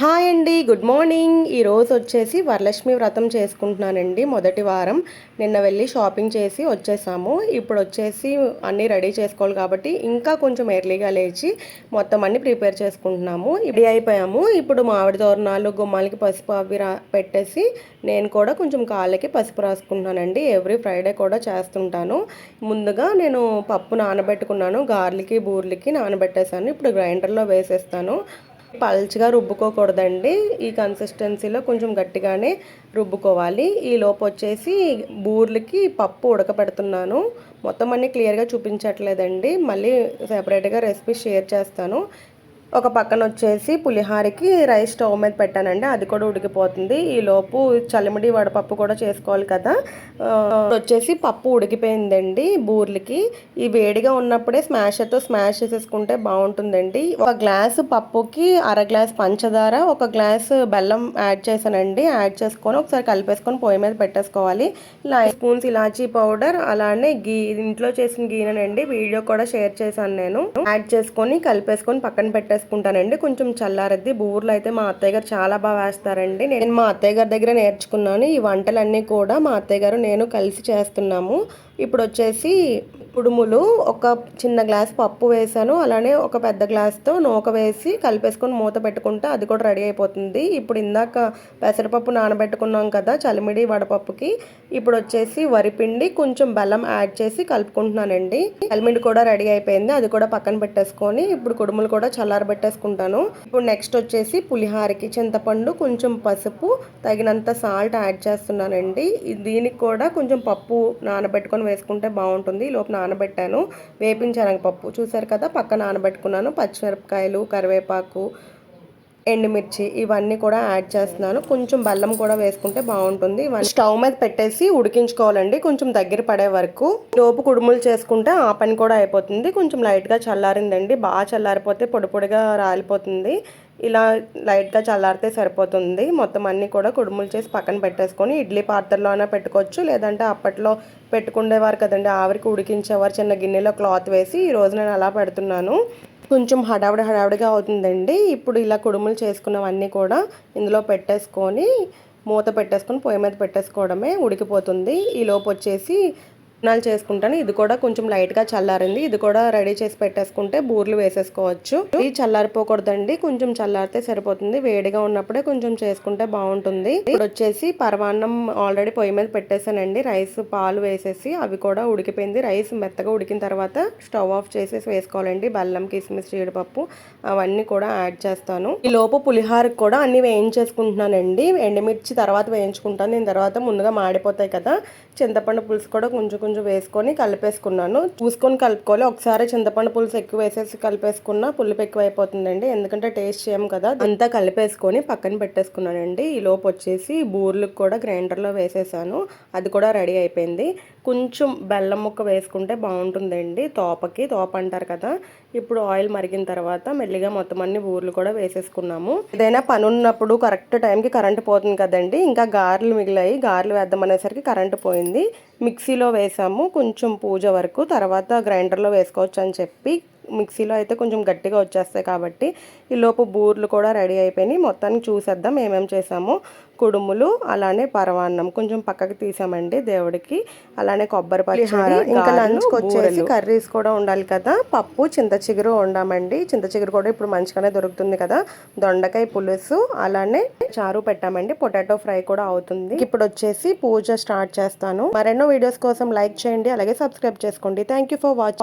Hi అండి good morning. ఈరోజు వచ్చేసి వరలక్ష్మి వ్రతం చేసుకుంటున్నానండి మొదటి వారం. నిన్న వెళ్ళి షాపింగ్ చేసి వచ్చేసాము. ఇప్పుడు వచ్చేసి అన్నీ రెడీ చేసుకోవాలి కాబట్టి ఇంకా కొంచెం ఎర్లీగా లేచి మొత్తం అన్ని ప్రిపేర్ చేసుకుంటున్నాము. రెడీ అయిపోయాము. ఇప్పుడు మామిడి తోరణాలు గుమ్మాలకి పసుపు అవి రా పెట్టేసి నేను కూడా కొంచెం కాళ్ళకి పసుపు రాసుకుంటున్నానండి. ఎవ్రీ ఫ్రైడే కూడా చేస్తుంటాను. ముందుగా నేను పప్పు నానబెట్టుకున్నాను. గార్లకి బూర్లకి నానబెట్టేసాను ఇప్పుడు గ్రైండర్లో వేసేస్తాను. పల్చగా రుబ్బుకోకూడదండి. ఈ కన్సిస్టెన్సీలో కొంచెం గట్టిగానే రుబ్బుకోవాలి. ఈ లోపు వచ్చేసి బూర్లకి పప్పు ఉడకపెడుతున్నాను. మొత్తం అన్నీ క్లియర్గా చూపించట్లేదండి. మళ్ళీ సెపరేట్గా రెసిపీ షేర్ చేస్తాను. ఒక పక్కన వచ్చేసి పులిహారకి రైస్ స్టవ్ మీద పెట్టానండి. అది కూడా ఉడికిపోతుంది. ఈ లోపు చలిమిడి వడపప్పు కూడా చేసుకోవాలి కదా. వచ్చేసి పప్పు ఉడికిపోయిందండి బూర్లకి. ఈ వేడిగా ఉన్నప్పుడే స్మాషర్తో స్మాష్ చేసేసుకుంటే బాగుంటుందండి. ఒక గ్లాస్ పప్పుకి అర గ్లాస్ పంచదార ఒక గ్లాస్ బెల్లం యాడ్ చేశానండి. యాడ్ చేసుకొని ఒకసారి కలిపేసుకొని పొయ్యి మీద పెట్టేసుకోవాలి. ఇలా స్పూన్స్ ఇలాచీ పౌడర్ అలానే గీ ఇంట్లో చేసిన గీననండి. వీడియో కూడా షేర్ చేశాను నేను. యాడ్ చేసుకొని కలిపేసుకొని పక్కన పెట్టేసి వేసుకుంటానండి. కొంచెం చల్లారద్ది. బూర్లు అయితే మా అత్తయ్య గారు చాలా బాగా వేస్తారండి. నేను మా అత్తయ్య గారి దగ్గర నేర్చుకున్నాను. ఈ వంటలన్నీ కూడా మా అత్తయ్య గారు నేను కలిసి చేస్తున్నాము. ఇప్పుడు వచ్చేసి కుడుములు ఒక చిన్న గ్లాస్ పప్పు వేసాను అలానే ఒక పెద్ద గ్లాస్తో నూక వేసి కలిపేసుకొని మూత పెట్టుకుంటే అది కూడా రెడీ అయిపోతుంది. ఇప్పుడు ఇందాక పెసరపప్పు నానబెట్టుకున్నాం కదా చలిమిడి వడపప్పుకి. ఇప్పుడు వచ్చేసి వరిపిండి కొంచెం బెల్లం యాడ్ చేసి కలుపుకుంటున్నానండి. చలిమిడి కూడా రెడీ అయిపోయింది. అది కూడా పక్కన పెట్టేసుకొని ఇప్పుడు కుడుములు కూడా నానబెట్టేసుకుంటాను. ఇప్పుడు నెక్స్ట్ వచ్చేసి పులిహారకి చింతపండు కొంచెం పసుపు తగినంత సాల్ట్ యాడ్ చేస్తున్నానండి. దీనికి కూడా కొంచెం పప్పు నానబెట్టుకొని వేసుకుంటే బాగుంటుంది. లోపు నానబెట్టాను. వేపించాను పప్పు. చూసారు కదా పక్క నానబెట్టుకున్నాను. పచ్చిమిరపకాయలు కరివేపాకు ఎండుమిర్చి ఇవన్నీ కూడా యాడ్ చేస్తున్నాను. కొంచెం బెల్లం కూడా వేసుకుంటే బాగుంటుంది. స్టవ్ మీద పెట్టేసి ఉడికించుకోవాలండి. కొంచెం దగ్గర పడే వరకు లోపు కుడుములు చేసుకుంటే ఆ పని కూడా అయిపోతుంది. కొంచెం లైట్గా చల్లారిందండి. బాగా చల్లారిపోతే పొడి పొడిగా రాలిపోతుంది. ఇలా లైట్గా చల్లారితే సరిపోతుంది. మొత్తం అన్నీ కూడా కుడుములు చేసి పక్కన పెట్టేసుకొని ఇడ్లీ పాత్రలో అయినా పెట్టుకోవచ్చు. లేదంటే అప్పట్లో పెట్టుకునేవారు కదండి ఆవిరికి ఉడికించేవారు చిన్న గిన్నెలో క్లాత్ వేసి ఈ రోజు నేను అలా పెడుతున్నాను. కొంచెం హడావిడి హడావిడిగా అవుతుందండి. ఇప్పుడు ఇలా కుడుములు చేసుకున్నవన్నీ కూడా ఇందులో పెట్టేసుకొని మూత పెట్టేసుకొని పొయ్యి మీద పెట్టేసుకోవడమే ఉడికిపోతుంది. ఈ లోపు వచ్చేసి పుట్నాలు చేసుకుంటాను. ఇది కూడా కొంచెం లైట్గా చల్లారింది. ఇది కూడా రెడీ చేసి పెట్టేసుకుంటే బూర్లు వేసేసుకోవచ్చు. ఇది చల్లారిపోకూడదండి. కొంచెం చల్లారితే సరిపోతుంది. వేడిగా ఉన్నప్పుడే కొంచెం చేసుకుంటే బాగుంటుంది. ఇప్పుడు వచ్చేసి పరమాన్నం ఆల్రెడీ పొయ్యి మీద పెట్టేసానండి రైస్ పాలు వేసేసి అవి కూడా ఉడికిపోయింది. రైస్ మెత్తగా ఉడికిన తర్వాత స్టవ్ ఆఫ్ చేసేసి వేసుకోవాలండి. బెల్లం కిస్మిస్ జీడిపప్పు అవన్నీ కూడా యాడ్ చేస్తాను. ఈ లోపు పులిహారకు కూడా అన్ని వేయించేసుకుంటున్నానండి. ఎండుమిర్చి తర్వాత వేయించుకుంటాను. నేను తర్వాత ముందుగా మాడిపోతాయి కదా. చింతపండు పులుసు కూడా కొంచెం కొంచెం వేసుకొని కలిపేసుకున్నాను. చూసుకొని కలుపుకోవాలి. ఒకసారి చింతపండు పులుసు ఎక్కువ వేసేసి కలిపేసుకున్న పులుపు ఎక్కువ అయిపోతుందండి. ఎందుకంటే టేస్ట్ చేయం కదా. అంతా కలిపేసుకొని పక్కన పెట్టేసుకున్నానండి. ఈ లోపు వచ్చేసి బూర్లకు కూడా గ్రైండర్లో వేసేసాను. అది కూడా రెడీ అయిపోయింది. కొంచెం బెల్లం ముక్క వేసుకుంటే బాగుంటుందండి. తోపకి తోప అంటారు కదా. ఇప్పుడు ఆయిల్ మరిగిన తర్వాత మెల్లిగా మొత్తం అన్ని ఊర్లు కూడా వేసేసుకున్నాము. ఏదైనా పని ఉన్నప్పుడు కరెక్ట్ టైంకి కరెంట్ పోతుంది కదండి. ఇంకా గారెలు మిగిలాయి గారెలు వేద్దామనేసరికి కరెంటు కరెంట్ పోయింది. మిక్సీలో వేసాము. కొంచెం పూజ వరకు తర్వాత గ్రైండర్లో వేసుకోవచ్చు అని చెప్పి మిక్సీలో అయితే కొంచెం గట్టిగా వచ్చేస్తాయి కాబట్టి ఈ లోపు బూర్లు కూడా రెడీ అయిపోయినాయి. మొత్తానికి చూసేద్దాం ఏమేమి చేసాము. కుడుములు అలానే పరవాన్నం కొంచెం పక్కకి తీసామండి దేవుడికి. అలానే కొబ్బరి పచ్చడి ఇంకా లంచ్కి వచ్చేసి కర్రీస్ కూడా ఉండాలి కదా. పప్పు చింత చిగురు వండామండి చింత చిగురు కూడా ఇప్పుడు మంచిగానే దొరుకుతుంది కదా. దొండకాయ పులుసు అలానే చారు పెట్టామండి. పొటాటో ఫ్రై కూడా అవుతుంది. ఇప్పుడు వచ్చేసి పూజ స్టార్ట్ చేస్తాను. మరెన్నో వీడియోస్ కోసం లైక్ చేయండి. అలాగే సబ్స్క్రైబ్ చేసుకోండి. Thank for watch